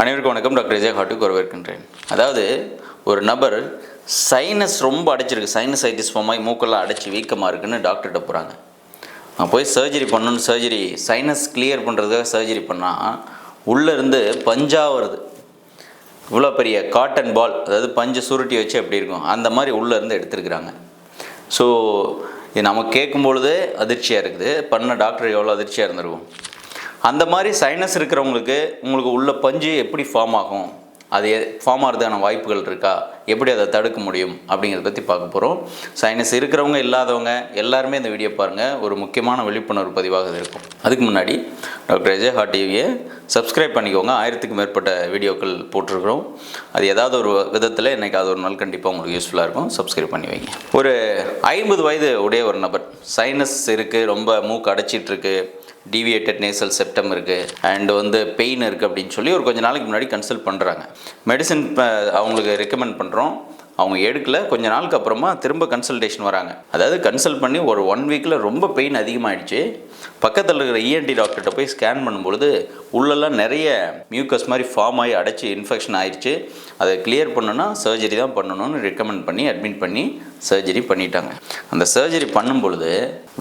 அனைவருக்கும் வணக்கம். டாக்டர் விஜய் ஹாட்டுக்கு வரவேற்கின்றேன். அதாவது ஒரு நபர் சைனஸ் ரொம்ப அடைச்சிருக்கு. சைனசைட்டிஸ் ஃபார்மாகி மூக்கெல்லாம் அடைச்சி வீக்கமாக இருக்குன்னு டாக்டர்கிட்ட போகிறாங்க நான் போய் சர்ஜரி பண்ணணும்னு சர்ஜரி சைனஸ் கிளியர் பண்ணுறதுக்காக சர்ஜரி பண்ணால் உள்ளேருந்து பஞ்சாக வருது. இவ்வளோ பெரிய காட்டன் பால் அதாவது பஞ்சு சுருட்டி வச்சு எப்படி இருக்கும்? அந்த மாதிரி உள்ளேருந்து எடுத்துருக்குறாங்க. ஸோ இது நமக்கு கேட்கும் பொழுதே அதிர்ச்சியாக இருக்குது. பண்ண டாக்டர் எவ்வளோ அதிர்ச்சியாக இருந்திருக்கும்? அந்த மாதிரி சைனஸ் இருக்கிறவங்களுக்கு உங்களுக்கு உள்ள பஞ்சு எப்படி ஃபார்ம் ஆகும்? அது ஃபார்ம் ஆகிறதுக்கான வாய்ப்புகள் இருக்கா? எப்படி அதை தடுக்க முடியும்? அப்படிங்கிறத பற்றி பார்க்க போகிறோம் சைனஸ் இருக்கிறவங்க இல்லாதவங்க எல்லாருமே இந்த வீடியோ பாருங்கள் ஒரு முக்கியமான விழிப்புணர்வு பதிவாக இருக்கும். அதுக்கு முன்னாடி டாக்டர் அஜய் ஹாட் டிவியை சப்ஸ்கிரைப் பண்ணிக்கோங்க. ஆயிரத்துக்கு மேற்பட்ட வீடியோக்கள் போட்டிருக்கிறோம். அது ஏதாவது ஒரு விதத்தில் இன்றைக்கி அது ஒரு நாள் கண்டிப்பாக உங்களுக்கு யூஸ்ஃபுல்லாக இருக்கும். சப்ஸ்கிரைப் பண்ணி வைங்க. ஒரு ஐம்பது வயது உடைய ஒரு நபர் சைனஸ் இருக்குது ரொம்ப மூக்கு அடைச்சிட்ருக்கு டிவியேட்டட் நேசல் செப்டம் இருக்குது அண்ட் வந்து பெயின் இருக்குது அப்படின்னு சொல்லி ஒரு கொஞ்ச நாளைக்கு முன்னாடி கன்சல்ட் பண்ணுறாங்க மெடிசன் அவங்களுக்கு ரெக்கமெண்ட் பண்ணுறோம் அவங்க எடுக்கல. கொஞ்ச நாளுக்கு அப்புறமா திரும்ப கன்சல்டேஷன் வராங்க. அதாவது கன்சல்ட் பண்ணி ஒரு ஒன் வீக்கில் ரொம்ப பெயின் அதிகமாகிடுச்சு பக்கத்தில் இருக்கிற இஎன்டி டாக்டர்கிட்ட போய் ஸ்கேன் பண்ணும்பொழுது உள்ளெல்லாம் நிறைய மியூக்கஸ் மாதிரி ஃபார்ம் ஆகி அடைச்சி இன்ஃபெக்ஷன் ஆயிடுச்சு அதை கிளியர் பண்ணணும்னா சர்ஜரி தான் பண்ணணும்னு ரெக்கமெண்ட் பண்ணி அட்மிட் பண்ணி சர்ஜரி பண்ணிட்டாங்க. அந்த சர்ஜரி பண்ணும் பொழுது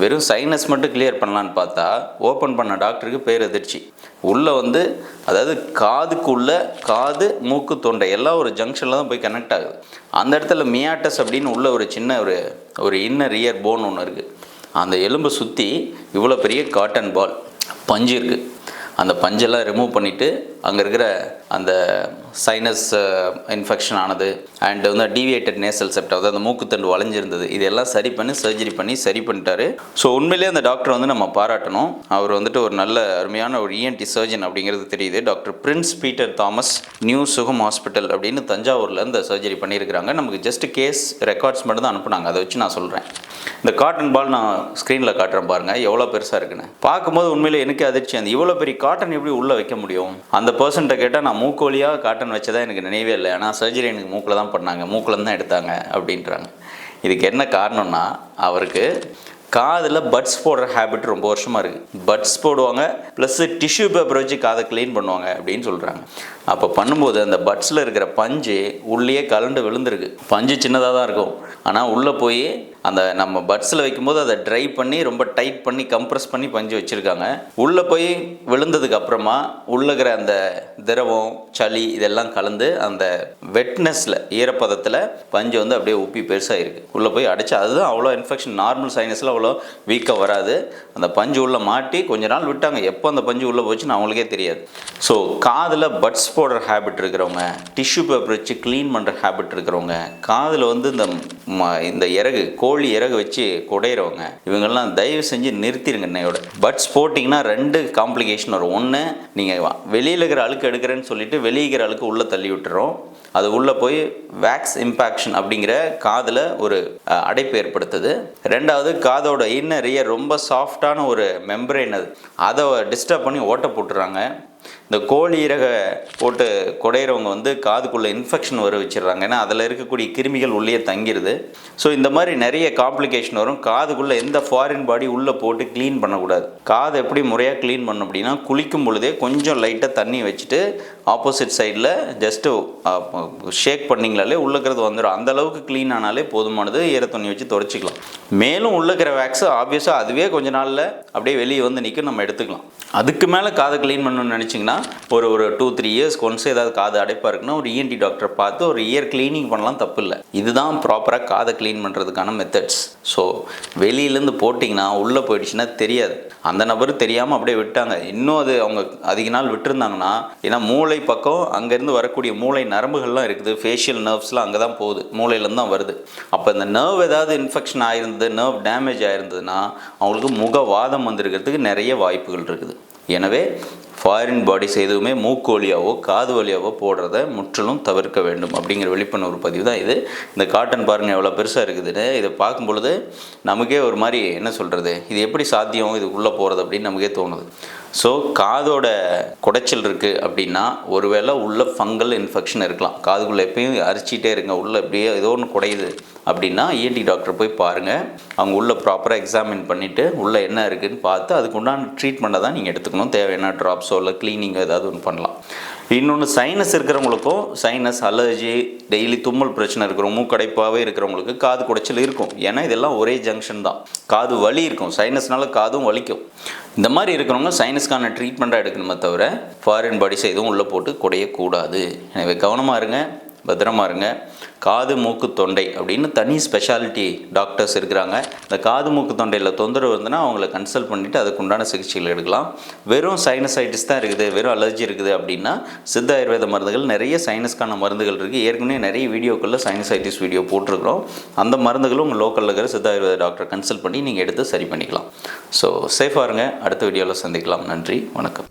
வெறும் சைனஸ் மட்டும் கிளியர் பண்ணலான்னு பார்த்தா ஓப்பன் பண்ண டாக்டருக்கு பேர் எதிர்ச்சி. உள்ளே வந்து அதாவது காதுக்குள்ளே காது மூக்கு தொண்டை எல்லாம் ஒரு ஜங்ஷனில் தான் போய் கனெக்ட் ஆகுது. அந்த இடத்துல மியாட்டஸ் அப்படின்னு உள்ள ஒரு சின்ன ஒரு ஒரு இன்னர் இயர் போன் ஒன்று இருக்குது அந்த எலும்பை சுற்றி இவ்வளோ பெரிய காட்டன் பால் பஞ்சு இருக்குது அந்த பஞ்செல்லாம் ரிமூவ் பண்ணிவிட்டு அங்கே இருக்கிற அந்த சைனஸ் இன்ஃபெக்ஷன் uh, ஆனது அண்ட் வந்து டிவியேட்டட் நேசல் செப்ட் அதாவது அந்த மூக்குத்தண்டு வளைஞ்சிருந்தது இதெல்லாம் சரி பண்ணி சர்ஜரி பண்ணி சரி பண்ணிட்டாரு. ஸோ உண்மையிலேயே அந்த டாக்டர் வந்து நம்ம பாராட்டணும். அவர் வந்துட்டு ஒரு நல்ல அருமையான ஒரு இஎன்டி சர்ஜன் அப்படிங்கிறது தெரியுது. Doctor Prince Peter Thomas new Sugam hospital அப்படின்னு தஞ்சாவூரில் இந்த சர்ஜரி பண்ணியிருக்கிறாங்க. நமக்கு ஜஸ்ட் கேஸ் ரெக்கார்ட்ஸ் மட்டும் தான் அனுப்புனாங்க. அதை வச்சு நான் சொல்கிறேன் இந்த காட்டன் பால் நான் ஸ்க்ரீனில் காட்டுறேன் பாருங்கள் எவ்வளோ பெருசாக இருக்குன்னு. பார்க்கும்போது உண்மையிலே எனக்கு அதிர்ச்சி. அந்த இவ்வளோ பெரிய காட்டன் எப்படி உள்ளே வைக்க முடியும்? அந்த அந்த பர்சன்ட்ட கேட்டால் நான் மூக்கு வழியாக காட்டன் வச்சதா எனக்கு நினைவே இல்லை. ஆனால் சர்ஜரி எனக்கு மூக்கில் தான் பண்ணாங்க. மூக்கில் தான் எடுத்தாங்க. அப்படின்றாங்க. இதுக்கு என்ன காரணம்னா அவருக்கு காதில் பட்ஸ் போடுற ஹேபிட் ரொம்ப வருஷமாக இருக்குது பட்ஸ் போடுவாங்க ப்ளஸ் டிஷ்யூ பேப்பர் வச்சு காதை க்ளீன் பண்ணுவாங்க அப்படின்னு சொல்கிறாங்க அப்போ பண்ணும்போது அந்த பட்ஸில் இருக்கிற பஞ்சு உள்ளேயே கலண்டு விழுந்திருக்கு. பஞ்சு சின்னதாக தான் இருக்கும். ஆனால் உள்ளே போய் அந்த நம்ம பட்ஸில் வைக்கும்போது அதை ட்ரை பண்ணி ரொம்ப டைட் பண்ணி கம்ப்ரஸ் பண்ணி பஞ்சு வச்சுருக்காங்க. உள்ளே போய் விழுந்ததுக்கு அப்புறமா உள்ளகிற அந்த திரவம் சளி இதெல்லாம் கலந்து அந்த வெட்னஸில் ஈரப்பதத்தில் பஞ்சு வந்து அப்படியே உப்பி பெருசாக இருக்குது உள்ளே போய் அடைச்சி அதுதான் அவ்வளோ இன்ஃபெக்ஷன் நார்மல் சைனஸில் அவ்வளோ வீக்காக வராது. அந்த பஞ்சு உள்ளே மாட்டி கொஞ்ச நாள் விட்டாங்க. எப்போ அந்த பஞ்சு உள்ளே போச்சுன்னு அவங்களுக்கே தெரியாது. ஸோ காதில் பட்ஸ் போடுற ஹேபிட் இருக்கிறவங்க டிஷ்யூ பேப்பர் வச்சு க்ளீன் பண்ணுற ஹேபிட் இருக்கிறவங்க காதில் வந்து இந்த ம- இந்த இறகு கோழி இறகு வச்சு குடையிறவங்க. இவங்கெல்லாம் தயவு செஞ்சு நிறுத்திடுங்க என்னையோட. பட்ஸ் போட்டிங்கன்னா ரெண்டு காம்ப்ளிகேஷன் வரும். ஒன்று நீங்கள் வெளியில் இருக்கிற அழுக்கு எடுக்கிறேன்னு சொல்லிட்டு வெளியே இருக்கிற அழுக்கு உள்ளே தள்ளி விட்டுறோம். அது உள்ளே போய் வேக்ஸ் இம்பேக்ஷன் அப்படிங்கிற காதில் ஒரு அடைப்பு ஏற்படுத்துது. ரெண்டாவது காதோட இன்னர் இயர் ரொம்ப சாஃப்டான ஒரு மெம்பரேன் அது. அதை டிஸ்டர்ப் பண்ணி ஓட்ட போட்டுறாங்க. இந்த கோழி இறக போட்டு குடையிறவங்க வந்து காதுக்குள்ளே இன்ஃபெக்ஷன் வர வச்சிடுறாங்க. ஏன்னா அதில் இருக்கக்கூடிய கிருமிகள் உள்ளே தங்கிடுது ஸோ இந்த மாதிரி நிறைய காம்ப்ளிகேஷன் வரும். காதுக்குள்ளே எந்த ஃபாரின் பாடி உள்ளே போட்டு க்ளீன் பண்ணக்கூடாது. காது எப்படி முறையாக க்ளீன் பண்ணணும் அப்படின்னா குளிக்கும் பொழுதே கொஞ்சம் லைட்டாக தண்ணி வச்சுட்டு ஆப்போசிட் சைடில் ஜஸ்ட்டு ஷேக் பண்ணிங்களாலே உள்ளக்கிறது வந்துடும் அந்த அளவுக்கு க்ளீன் ஆனாலே போதுமானது. ஈர துணி வச்சு தொடச்சிக்கலாம். மேலும் உள்ளக்கிற வேக்ஸ் ஆப்வியஸாக அதுவே கொஞ்ச நாளில் அப்படியே வெளியே வந்து நிற்கும் நம்ம எடுத்துக்கலாம். அதுக்கு மேலே காதை க்ளீன் பண்ணணும்னு நினச்சிங்கன்னா ஒரு ஒரு டூ த்ரீ இயர்ஸ்க்கு ஒன்ஸ் ஏதாவது காது அடைப்பாக இருக்குன்னா ஒரு இஎன்டி டாக்டரை பார்த்து ஒரு இயர் க்ளீனிங் பண்ணலாம் தப்பு இல்லை இதுதான் ப்ராப்பராக காதை க்ளீன் பண்ணுறதுக்கான மெத்தட்ஸ் ஸோ வெளியிலேருந்து போட்டிங்கன்னா உள்ளே போயிடுச்சுன்னா தெரியாது. அந்த நபர் தெரியாமல் அப்படியே விட்டாங்க. இன்னும் அது அவங்க அதிக நாள் விட்டுருந்தாங்கன்னா ஏன்னா மூளை பக்கம் அங்கேருந்து வரக்கூடிய மூளை நரம்புகள்லாம் இருக்குது. ஃபேஷியல் நர்வ்ஸ்லாம் அங்கே தான் போகுது. மூளையிலேருந்து தான் வருது. அப்போ இந்த நர்வ் ஏதாவது இன்ஃபெக்ஷன் ஆயிருந்தது நர்வ் டேமேஜ் ஆயிருந்ததுன்னா அவங்களுக்கு முகவாதம் வந்திருக்கிறதுக்கு நிறைய வாய்ப்புகள் இருக்குது. எனவே ஃபாரின் பாடிஸ் எதுவுமே மூக்கு வழியாவோ காது வழியாவோ போடுறத முற்றிலும் தவிர்க்க வேண்டும் அப்படிங்கிற விழிப்புணர்வு பதிவு தான் இது. இந்த காட்டன் பாருங்கள் எவ்வளோ பெருசாக இருக்குதுன்னு. இதை பார்க்கும் பொழுது நமக்கே ஒரு மாதிரி என்ன சொல்கிறது இது எப்படி சாத்தியம் இதுக்குள்ளே போகிறது அப்படின்னு நமக்கே தோணுது. ஸோ காதோட குடைச்சல் இருக்குது அப்படின்னா ஒருவேளை உள்ள ஃபங்கல் இன்ஃபெக்ஷன் இருக்கலாம். காதுக்குள்ளே எப்பயும் அரிச்சிட்டே இருங்க. உள்ள எப்படியே ஏதோ ஒன்று குடையுது அப்படின்னா இஎன்டி டாக்டர் போய் பாருங்கள் அவங்க உள்ள ப்ராப்பராக எக்ஸாமின் பண்ணிவிட்டு உள்ளே என்ன இருக்குதுன்னு பார்த்து அதுக்கு உண்டான ட்ரீட்மெண்ட்டை தான் நீங்கள் எடுத்துக்கணும். தேவையான ட்ராப்ஸோ இல்லை க்ளீனிங்கோ ஏதாவது ஒன்று பண்ணலாம். இன்னொன்று சைனஸ் இருக்கிறவங்களுக்கும் சைனஸ் அலர்ஜி டெய்லி தும்மல் பிரச்சனை இருக்கிறவங்க மூக்கடைப்பாகவே இருக்கிறவங்களுக்கு காது குடைச்சல் இருக்கும். ஏன்னா இதெல்லாம் ஒரே ஜங்ஷன் தான். காது வலி இருக்கும். சைனஸ்னால காதும் வலிக்கும். இந்த மாதிரி இருக்கிறவங்க சைனஸ்க்கான ட்ரீட்மெண்ட்டாக எடுக்கணுமே தவிர ஃபாரின் பாடிஸ் எதுவும் உள்ளே போட்டு குடையக்கூடாது. எனவே கவனமாக இருங்க. பத்திரமா இருங்க. காது மூக்கு தொண்டை அப்படின்னு தனி ஸ்பெஷாலிட்டி டாக்டர்ஸ் இருக்கிறாங்க. இந்த காது மூக்கு தொண்டையில் தொந்தரவு இருந்ததுன்னா அவங்கள கன்சல்ட் பண்ணிவிட்டு அதுக்கு உண்டான சிகிச்சைகள் எடுக்கலாம். வெறும் சைனசைட்டிஸ் தான் இருக்குது வெறும் அலர்ஜி இருக்குது அப்படின்னா சித்த ஆயுர்வேத மருந்துகள் நிறைய சைனஸ்க்கான மருந்துகள் இருக்குது ஏற்கனவே நிறைய வீடியோக்களில் சைனசைட்டிஸ் வீடியோ போட்டிருக்கிறோம். அந்த மருந்துகளும் உங்கள் லோக்கலில் இருக்கிற சித்த ஆயுர்வேத டாக்டர் கன்சல்ட் பண்ணி நீங்கள் எடுத்து சரி பண்ணிக்கலாம். ஸோ சேஃபாக இருங்க. அடுத்த வீடியோவில் சந்திக்கலாம். நன்றி. வணக்கம்.